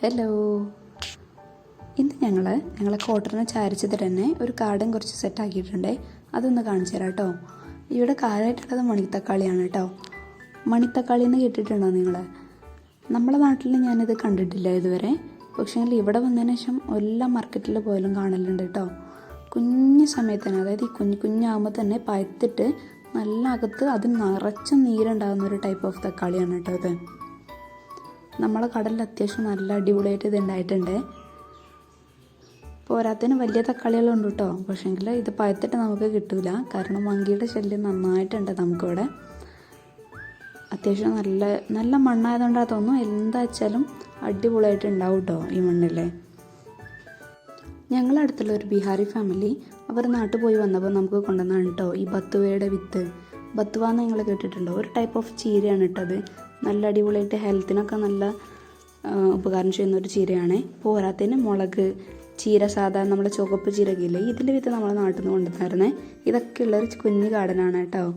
Hello ഇന്ന് ഞങ്ങൾ ഞങ്ങളെ ക്വാർട്ടറിനെ ചാരിച്ചത് തന്നെ ഒരു കാർഡൻ കുറച്ച് സെറ്റ് ആക്കിയിട്ടുണ്ട്. അതൊന്ന് കാണിച്ചു തരാം കേട്ടോ ഇവിടെ കാലായിട്ടുള്ളത് മണിത്തക്കാളിയാണ് കേട്ടോ മണിത്തക്കാളി എന്ന് കേട്ടിട്ടുണ്ടോ നിങ്ങൾ നമ്മളെ നാട്ടിൽ ഞാനിത് കണ്ടിട്ടില്ല ഇതുവരെ. പക്ഷേ ഇവിടെ വന്നതിന് ശേഷം എല്ലാ മാർക്കറ്റിൽ പോയാലും കാണലുണ്ട് കേട്ടോ കുഞ്ഞു സമയത്ത് തന്നെ അതായത് ഈ കുഞ്ഞു കുഞ്ഞാകുമ്പോൾ തന്നെ പയത്തിട്ട് നല്ല അകത്ത് അത് നിറച്ച് നീരുണ്ടാകുന്ന ഒരു ടൈപ്പ് ഓഫ് തക്കാളിയാണ് കേട്ടോ ഇത്. നമ്മളെ കടലിൽ അത്യാവശ്യം നല്ല അടിപൊളിയായിട്ട് ഇത് ഉണ്ടായിട്ടുണ്ട് പോരാത്തതിന് വലിയ തക്കാളികളുണ്ട് കേട്ടോ. പക്ഷേങ്കിൽ ഇത് പഴുത്തിട്ട് നമുക്ക് കിട്ടില്ല കാരണം മങ്കിയുടെ ശല്യം നന്നായിട്ടുണ്ട് നമുക്കിവിടെ. അത്യാവശ്യം നല്ല നല്ല മണ്ണായതുകൊണ്ടാണ് തോന്നുന്നു. എന്താ വെച്ചാലും അടിപൊളിയായിട്ട് ഉണ്ടാവും കേട്ടോ ഈ മണ്ണിൽ ഞങ്ങളെ അടുത്തുള്ള ഒരു ബീഹാറി ഫാമിലി അവർ നാട്ടിൽ പോയി വന്നപ്പോൾ നമുക്ക് കൊണ്ടുവന്നാണ് കേട്ടോ ഈ ബത്തുവയുടെ വിത്ത്. ബത്തുവ എന്ന് നിങ്ങൾ കേട്ടിട്ടുണ്ടോ. ഒരു ടൈപ്പ് ഓഫ് ചീരയാണ് ഇട്ടത് നല്ല അടിപൊളിയായിട്ട് ഹെൽത്തിനൊക്കെ നല്ല ഉപകാരം ചെയ്യുന്ന ഒരു ചീരയാണ്. പോരാത്തതിന് മുളക് ചീര സാധാരണ നമ്മുടെ ചുവപ്പ് ചീരകയില്ലേ ഇതിന്റെ വിത്ത് നമ്മളെ നാട്ടിൽ നിന്ന് കൊണ്ടുവന്നായിരുന്നേ. ഇതൊക്കെ ഉള്ളൊരു കുഞ്ഞു ഗാർഡനാണ് കേട്ടോ